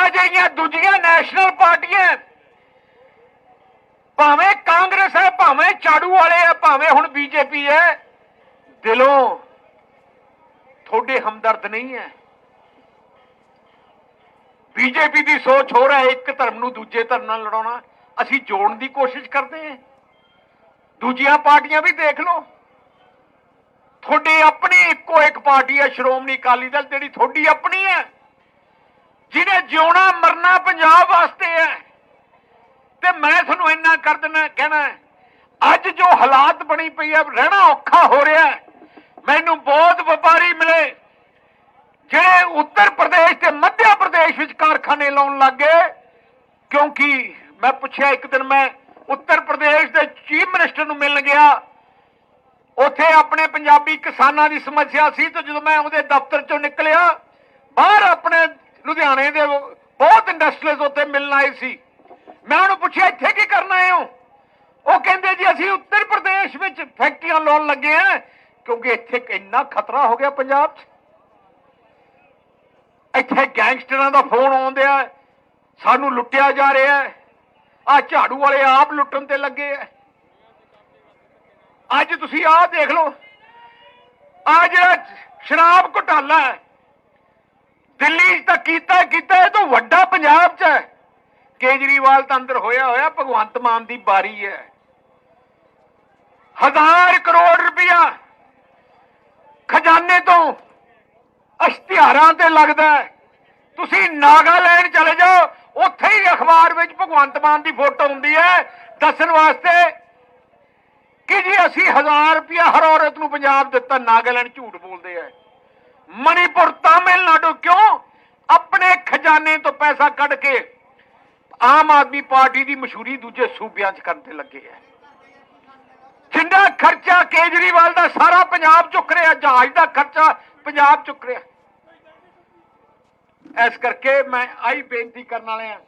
ਆ ਜਿਹੜੀਆਂ ਦੂਜੀਆਂ ਨੈਸ਼ਨਲ ਪਾਰਟੀਆਂ। ਭਾਵੇਂ ਕਾਂਗਰਸ ਹੈ, ਭਾਵੇਂ ਝਾੜੂ ਵਾਲੇ ਆ ਭਾਵੇਂ ਹੁਣ ਬੀਜੇਪੀ ਹੈ, ਦਿਲੋਂ ਤੁਹਾਡੇ ਹਮਦਰਦ ਨਹੀਂ ਹੈ। ਬੀਜੇਪੀ ਦੀ ਸੋਚ ਹੋ ਹੈ, ਇੱਕ ਧਰਮ ਨੂੰ ਦੂਜੇ ਧਰਮ ਨਾਲ ਲੜਾਉਣਾ। ਅਸੀਂ ਜੋੜਨ ਦੀ ਕੋਸ਼ਿਸ਼ ਕਰਦੇ ਹਾਂ। ਦੂਜੀਆਂ ਪਾਰਟੀਆਂ ਵੀ ਦੇਖ ਲਓ। ਤੁਹਾਡੀ ਆਪਣੀ ਇੱਕੋ ਇੱਕ ਪਾਰਟੀ ਹੈ, ਸ਼੍ਰੋਮਣੀ ਅਕਾਲੀ ਦਲ, ਜਿਹੜੀ ਤੁਹਾਡੀ ਆਪਣੀ ਹੈ। ਜਿਹਨੇ ਜਿਉਣਾ, ਮਰਨਾ ਪੰਜਾਬ ਵਾਸਤੇ ਹੈ। ਤੇ ਮੈਂ ਤੁਹਾਨੂੰ ਇੰਨਾ ਕਰ ਦਿੰਦਾ ਕਹਿਣਾ ਅੱਜ ਜੋ ਹਾਲਾਤ ਬਣੀ ਪਈ ਹੈ ਰਹਿਣਾ ਔਖਾ ਹੋ ਰਿਹਾ ਮੈਨੂੰ ਬਹੁਤ ਵਪਾਰੀ ਮਿਲੇ, ਜਿਹੜੇ ਉੱਤਰ ਪ੍ਰਦੇਸ਼ ਤੇ ਮੱਧ ਪ੍ਰਦੇਸ਼ ਵਿੱਚ ਕਾਰਖਾਨੇ ਲਾਉਣ ਲੱਗੇ ਕਿਉਂਕਿ ਮੈਂ ਪੁੱਛਿਆ ਇੱਕ ਦਿਨ, ਮੈਂ ਉੱਤਰ ਪ੍ਰਦੇਸ਼ ਦੇ ਚੀਫ ਮਿਨਿਸਟਰ ਨੂੰ ਮਿਲਣ ਗਿਆ। ਉੱਥੇ ਆਪਣੇ ਪੰਜਾਬੀ ਕਿਸਾਨਾਂ ਦੀ ਸਮੱਸਿਆ ਸੀ, ਤੇ ਜਦੋਂ ਮੈਂ ਉਹਦੇ ਦਫ਼ਤਰ ਚੋਂ ਨਿਕਲਿਆ, ਬਾਹਰ ਆਪਣੇ ਲੁਧਿਆਣੇ ਦੇ ਬਹੁਤ ਇੰਡਸਟਰੀਜ਼ ਉੱਥੇ ਮਿਲਣ ਆਏ ਸੀ। ਮੈਂ ਉਹਨੂੰ ਪੁੱਛਿਆ, ਇੱਥੇ ਕੀ ਕਰਨ ਆਏ ਹੋ? ਉਹ ਕਹਿੰਦੇ ਜੀ, ਅਸੀਂ ਉੱਤਰ ਪ੍ਰਦੇਸ਼ ਵਿੱਚ ਫੈਕਟਰੀਆਂ ਲਾਉਣ ਲੱਗੇ ਆ ਕਿਉਂਕਿ ਇੱਥੇ ਇੰਨਾ ਖਤਰਾ ਹੋ ਗਿਆ ਪੰਜਾਬ 'ਚ। ਇੱਥੇ ਗੈਂਗਸਟਰਾਂ ਦਾ ਫੋਨ ਆਉਂਦੇ ਆਉਂਦਿਆ ਸਾਨੂੰ ਲੁੱਟਿਆ ਜਾ ਰਿਹਾ ਹੈ। ਆ ਝਾੜੂ ਵਾਲੇ ਆਪ ਲੁੱਟਣ ਤੇ ਲੱਗੇ ਆ। ਅੱਜ ਤੁਸੀਂ ਆਹ ਦੇਖ ਲਓ। ਆ ਜਿਹੜਾ ਸ਼ਰਾਬ ਘੁਟਾਲਾ ਹੈ ਦਿੱਲੀ 'ਚ ਤਾਂ ਕੀਤਾ ਕੀਤਾ, ਇਹ ਤੋਂ ਵੱਡਾ ਪੰਜਾਬ 'ਚ ਹੈ। ਕੇਜਰੀਵਾਲ ਤਾਂ ਅੰਦਰ ਹੋਇਆ ਹੋਇਆ, ਭਗਵੰਤ ਮਾਨ ਦੀ ਬਾਰੀ ਹੈ। ਹਜ਼ਾਰ ਕਰੋੜ ਰੁਪਇਆ ਖਜ਼ਾਨੇ ਤੋਂ ਇਸ਼ਤਿਹਾਰਾਂ ਤੇ ਲੱਗਦਾ ਤੁਸੀਂ ਨਾਗਾਲੈਂਡ ਚਲੇ ਜਾਓ, ਉੱਥੇ ਹੀ ਅਖਬਾਰ ਵਿੱਚ ਭਗਵੰਤ ਮਾਨ ਦੀ ਫੋਟੋ ਹੁੰਦੀ ਹੈ। ਦੱਸਣ ਵਾਸਤੇ ਕਿ ਜੀ ਅਸੀਂ 1000 ਰੁਪਇਆ ਹਰ ਔਰਤ ਨੂੰ ਪੰਜਾਬ ਦਿੱਤਾ, ਨਾਗਾਲੈਂਡ ਝੂਠ ਬੋਲਦੇ ਆ ਮਣੀਪੁਰ ਤਾਮਿਲਨਾਡੂ ਕਿਉਂ ਆਪਣੇ ਖਜ਼ਾਨੇ ਤੋਂ ਪੈਸਾ ਕੱਢ ਕੇ ਆਮ ਆਦਮੀ ਪਾਰਟੀ ਦੀ ਮਸ਼ਹੂਰੀ ਦੂਜੇ ਸੂਬਿਆਂ 'ਚ ਕਰਨ ਤੇ ਲੱਗੇ ਆ। ਜਿੰਨਾ ਖਰਚਾ ਕੇਜਰੀਵਾਲ ਦਾ ਸਾਰਾ ਪੰਜਾਬ ਚੁੱਕ ਰਿਹਾ, ਜਹਾਜ਼ ਦਾ ਖਰਚਾ ਪੰਜਾਬ ਚੁੱਕ ਰਿਹਾ। ਇਸ ਕਰਕੇ ਮੈਂ ਆਈ ਬੇਨਤੀ ਕਰਨ ਵਾਲਿਆਂ